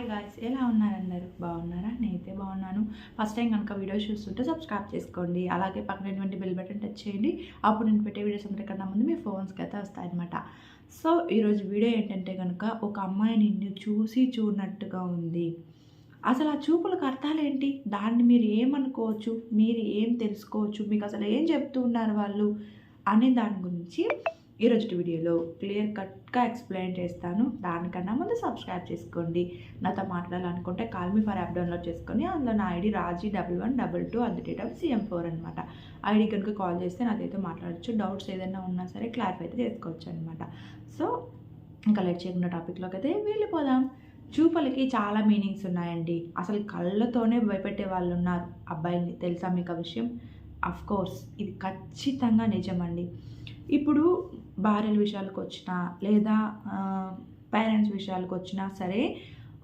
Hi guys ఎలా ఉన్నారు అందరు? బాగున్నారా? నేనైతే బాగున్నాను. ఫస్ట్ టైం కనుక వీడియోస్ చూస్తుంటే సబ్స్క్రైబ్ చేసుకోండి. అలాగే పక్కనటువంటి బెల్ బటన్ టచ్ చేయండి. అప్పుడు నేను పెట్టే వీడియోస్ అందరికన్నా ముందు మీ ఫోన్స్కి అయితే వస్తాయన్నమాట. సో ఈరోజు వీడియో ఏంటంటే కనుక ఒక అమ్మాయి నిన్ను చూసి చూడనట్టుగా ఉంది. అసలు ఆ చూపులకు అర్థాలేంటి దాన్ని మీరు ఏమనుకోవచ్చు? మీరు ఏం తెలుసుకోవచ్చు? మీకు అసలు ఏం చెప్తూ ఉన్నారు వాళ్ళు? అనే దాని గురించి ఈరోజు వీడియోలో క్లియర్ కట్గా ఎక్స్ప్లెయిన్ చేస్తాను. దానికన్నా ముందు సబ్స్క్రైబ్ చేసుకోండి. నాతో మాట్లాడాలనుకుంటే call me for app download చేసుకొని అందులో నా ID Raji double one double two at the date of CM four అనమాట ఐడి కనుక కాల్ చేస్తే నాకైతే మాట్లాడచ్చు. డౌట్స్ ఏదైనా ఉన్నా సరే క్లారిఫై అయితే చేసుకోవచ్చు అనమాట సో ఇంకా లెట్ చేయకుండా టాపిక్లోకి అయితే వెళ్ళిపోదాం. చూపలకి చాలా మీనింగ్స్ ఉన్నాయండి. అసలు కళ్ళతోనే భయపెట్టే వాళ్ళు ఉన్నారు. అబ్బాయిల్ని తెలుసా మీకు ఆ విషయం? Of course. ఇది ఖచ్చితంగా నిజమండి. ఇప్పుడు భార్యల విషయాలకు వచ్చినా లేదా పేరెంట్స్ విషయాలకు వచ్చినా సరే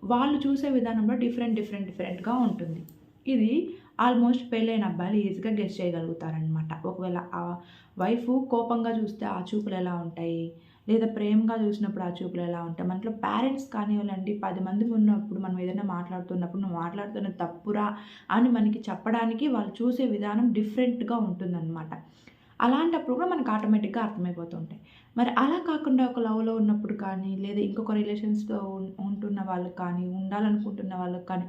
వాళ్ళు చూసే విధానంలో డిఫరెంట్ డిఫరెంట్ డిఫరెంట్గా ఉంటుంది. ఇది ఆల్మోస్ట్ పెళ్ళైన అబ్బాయిలు ఈజీగా గెస్ట్ చేయగలుగుతారనమాట ఒకవేళ ఆ వైఫ్ కోపంగా చూస్తే ఆ చూపులు ఎలా ఉంటాయి? లేదా ప్రేమగా చూసినప్పుడు ఆ చూపులు ఎలా ఉంటాయి? మనలో పేరెంట్స్ కానివ్వాలండి పది మంది ఉన్నప్పుడు మనం ఏదైనా మాట్లాడుతున్నప్పుడు నువ్వు మాట్లాడుతున్న తప్పురా అని మనకి చెప్పడానికి వాళ్ళు చూసే విధానం డిఫరెంట్గా ఉంటుందన్నమాట. అలాంటప్పుడు కూడా మనకు ఆటోమేటిక్గా అర్థమైపోతుంటాయి. మరి అలా కాకుండా ఒక లవ్లో ఉన్నప్పుడు కానీ లేదా ఇంకొక రిలేషన్స్లో ఉంటున్న వాళ్ళకి కానీ ఉండాలనుకుంటున్న వాళ్ళకి కానీ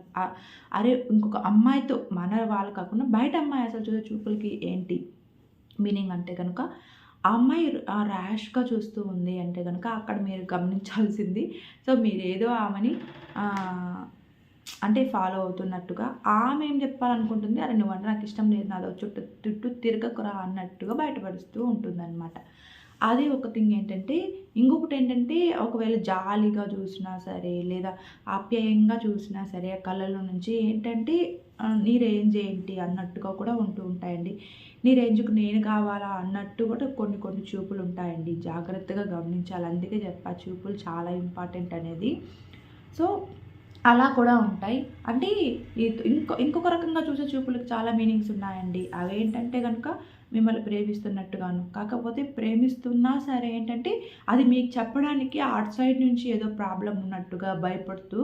అరే ఇంకొక అమ్మాయితో మన వాళ్ళు కాకుండా బయట అమ్మాయి అసలు చూసే చూపులకి ఏంటి? మీనింగ్ అంటే కనుక ఆ అమ్మాయి ర్యాష్గా చూస్తూ ఉంది అంటే కనుక అక్కడ మీరు గమనించాల్సింది. సో మీరు ఏదో ఆమెని అంటే ఫాలో అవుతున్నట్టుగా. ఆమె ఏం చెప్పాలనుకుంటుంది? అరే నువ్వంటే నాకు ఇష్టం లేదు నాదో చుట్టూ చుట్టూ తిరగకురా అన్నట్టుగా బయటపడుస్తూ ఉంటుందన్నమాట. అది ఒక థింగ్ ఏంటంటే ఇంకొకటి ఏంటంటే ఒకవేళ జాలీగా చూసినా సరే లేదా ఆప్యాయంగా చూసినా సరే ఆ కళ్ళలో నుంచి ఏంటంటే నీ రేంజ్ ఏంటి? అన్నట్టుగా కూడా ఉంటూ ఉంటాయండి. నీ రేంజ్కి నేను కావాలా? అన్నట్టు కూడా కొన్ని కొన్ని చూపులు ఉంటాయండి. జాగ్రత్తగా గమనించాలి. అందుకే చెప్పా చూపులు చాలా ఇంపార్టెంట్ అనేది. సో అలా కూడా ఉంటాయి. అంటే ఇంకో ఇంకొక రకంగా చూసే చూపులకు చాలా మీనింగ్స్ ఉన్నాయండి. అవేంటంటే కనుక మిమ్మల్ని ప్రేమిస్తున్నట్టుగాను కాకపోతే ప్రేమిస్తున్నా సరే ఏంటంటే అది మీకు చెప్పడానికి అవుట్ సైడ్ నుంచి ఏదో ప్రాబ్లం ఉన్నట్టుగా భయపడుతూ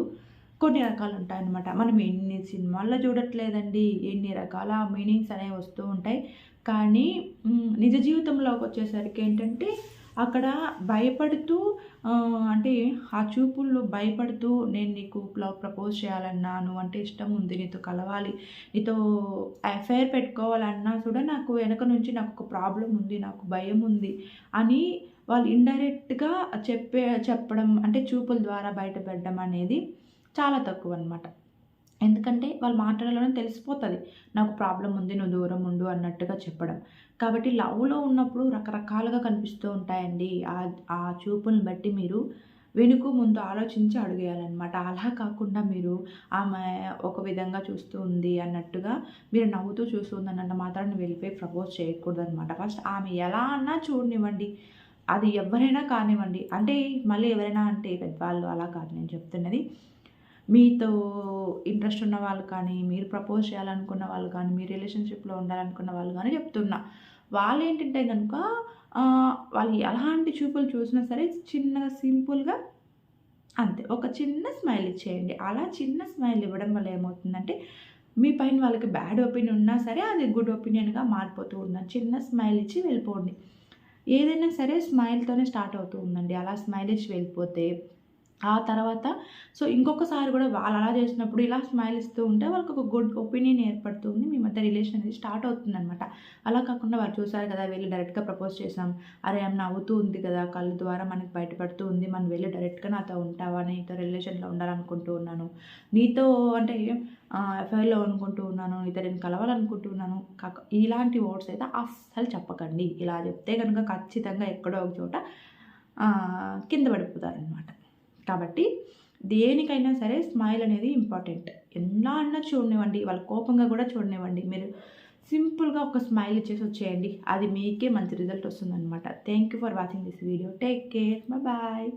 కొన్ని రకాలు ఉంటాయన్నమాట. మనం ఎన్ని సినిమాల్లో చూడట్లేదండి ఎన్ని రకాల మీనింగ్స్ అనేవి వస్తూ ఉంటాయి. కానీ నిజ జీవితంలోకి వచ్చేసరికి ఏంటంటే అక్కడ భయపడుతూ అంటే ఆ చూపుల్లో భయపడుతూ నేను నీకు ప్రపోజ్ చేయాలన్నా నువ్వు అంటే ఇష్టం ఉంది నీతో కలవాలి నీతో అఫైర్ పెట్టుకోవాలన్నా కూడా నాకు వెనక నుంచి నాకు ఒక ప్రాబ్లం ఉంది నాకు భయం ఉంది అని వాళ్ళు ఇండైరెక్ట్గా చెప్పే చెప్పడం అంటే చూపుల ద్వారా బయటపెట్టడం అనేది చాలా తక్కువ అనమాట ఎందుకంటే వాళ్ళు మాట్లాడాలని తెలిసిపోతుంది. నాకు ప్రాబ్లం ఉంది నువ్వు దూరం ఉండు అన్నట్టుగా చెప్పడం. కాబట్టి లవ్లో ఉన్నప్పుడు రకరకాలుగా కనిపిస్తూ ఉంటాయండి. ఆ చూపులను బట్టి మీరు వెనుక ముందు ఆలోచించి అడిగేయాలన్నమాట. అలా కాకుండా మీరు ఆమె ఒక విధంగా చూస్తూ ఉంది అన్నట్టుగా మీరు నవ్వుతూ చూస్తుంది అన్నట్టు మాత్రాన్ని వెళ్ళిపోయి ప్రపోజ్ చేయకూడదు అనమాట ఫస్ట్ ఆమె ఎలా అన్నా చూడనివ్వండి. అది ఎవరైనా కానివ్వండి. అంటే మళ్ళీ ఎవరైనా అంటే పెద్దవాళ్ళు అలా కాదు నేను చెప్తున్నది. మీతో ఇంట్రెస్ట్ ఉన్న వాళ్ళు కానీ మీరు ప్రపోజ్ చేయాలనుకున్న వాళ్ళు కానీ మీ రిలేషన్షిప్లో ఉండాలనుకున్న వాళ్ళు కానీ చెప్తున్నా. వాళ్ళు ఏంటంటే కనుక వాళ్ళు ఎలాంటి చూపులు చూసినా సరే చిన్నగా సింపుల్గా అంతే. ఒక చిన్న స్మైల్ ఇచ్చేయండి. అలా చిన్న స్మైల్ ఇవ్వడం వల్ల ఏమవుతుందంటే మీ పైన వాళ్ళకి బ్యాడ్ ఒపీనియన్ ఉన్నా సరే అది గుడ్ ఒపీనియన్గా మారిపోతూ ఉన్నాను చిన్న స్మైల్ ఇచ్చి వెళ్ళిపోండి. ఏదైనా సరే స్మైల్తోనే స్టార్ట్ అవుతూ ఉందండి. అలా స్మైల్ ఇచ్చి వెళ్ళిపోతే ఆ తర్వాత సో ఇంకొకసారి కూడా వాళ్ళు అలా చేసినప్పుడు ఇలా స్మైల్ ఇస్తూ ఉంటే వాళ్ళకి ఒక గుడ్ ఒపీనియన్ ఏర్పడుతుంది మీ మధ్య రిలేషన్ అనేది స్టార్ట్ అవుతుంది అనమాట అలా కాకుండా వాళ్ళు చూసారు కదా వెళ్ళి డైరెక్ట్గా ప్రపోజ్ చేసాం అరే ఆమె నవ్వుతూ ఉంది కదా కళ్ళు ద్వారా మనకి బయటపడుతూ ఉంది. మనం వెళ్ళి డైరెక్ట్గా నాతో ఉంటావా? నీతో రిలేషన్లో ఉండాలనుకుంటూ ఉన్నాను. నీతో అంటే ఎఫ్ఐఆర్లో అనుకుంటూ ఉన్నాను. నీతో నేను కలవాలనుకుంటున్నాను కాక ఇలాంటి వర్డ్స్ అయితే అస్సలు చెప్పకండి. ఇలా చెప్తే కనుక ఖచ్చితంగా ఎక్కడో ఒక చోట కింద పడిపోతారనమాట కాబట్టి దేనికైనా సరే స్మైల్ అనేది ఇంపార్టెంట్ ఎలా అన్నా చూడనివ్వండి వాళ్ళ కోపంగా కూడా చూడనివ్వండి. మీరు సింపుల్గా ఒక స్మైల్ ఇచ్చేసి వచ్చేయండి. అది మీకే మంచి రిజల్ట్ వస్తుందన్నమాట. Thank you for watching this video take care bye